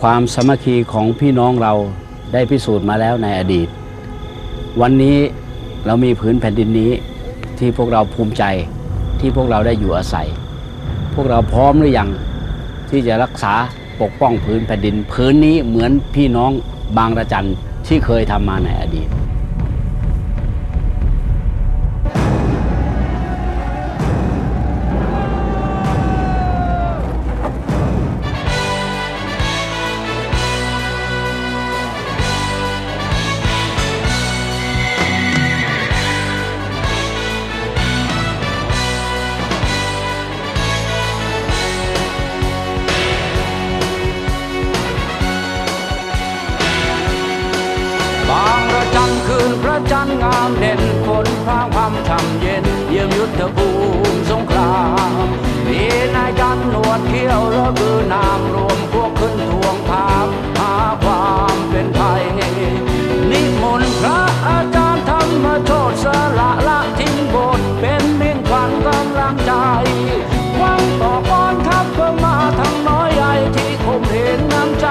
ความสมัคคีของพี่น้องเราได้พิสูจน์มาแล้วในอดีต วันนี้เรามีผืนแผ่นดินนี้ที่พวกเราภูมิใจที่พวกเราได้อยู่อาศัย พวกเราพร้อมหรือยังที่จะรักษาปกป้องผืนแผ่นดิน ผืนนี้เหมือนพี่น้องบางระจันที่เคยทำมาในอดีตามเด่นฝนพรางพรำช่ำเย็น เยี่ยมยุทธภูมิสงครามมีนายจันหนวดเขี้ยวระบือนามรวมพวกขึ้นทวงถามหาความเป็นไทยนิมนต์พระอาจารย์ธรรมโชตสละละทิ้งบทเป็นมิ่งขวัญกำลังใจหวังต่อกองทัพเพื่อมาทั้งน้อยใหญ่ที่คมเห็นน้ำใจ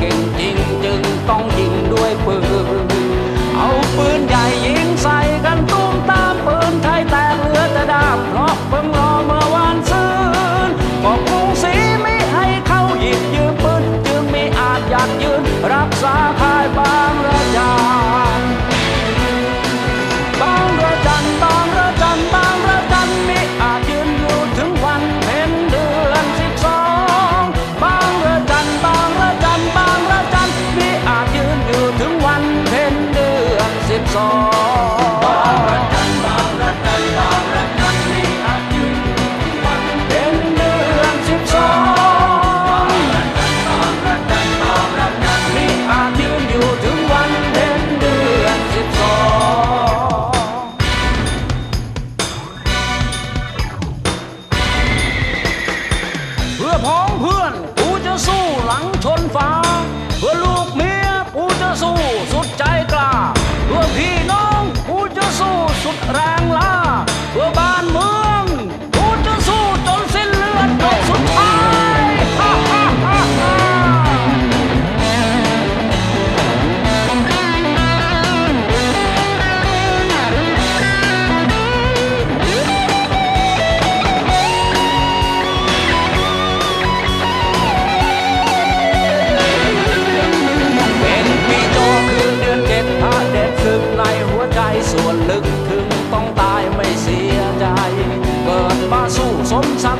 เก่งจริงจึงต้องยิงด้วยปืน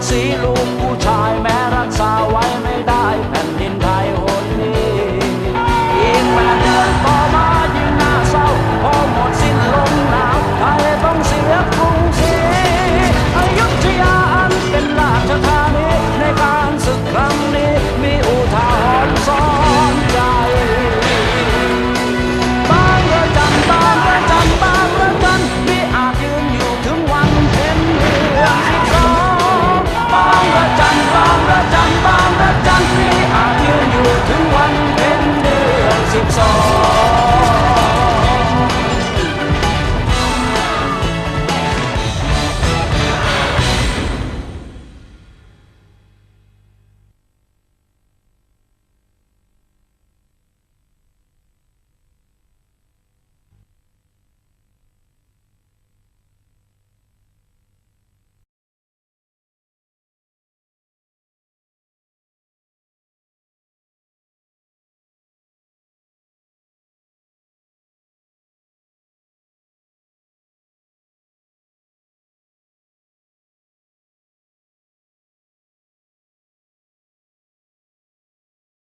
ใจเ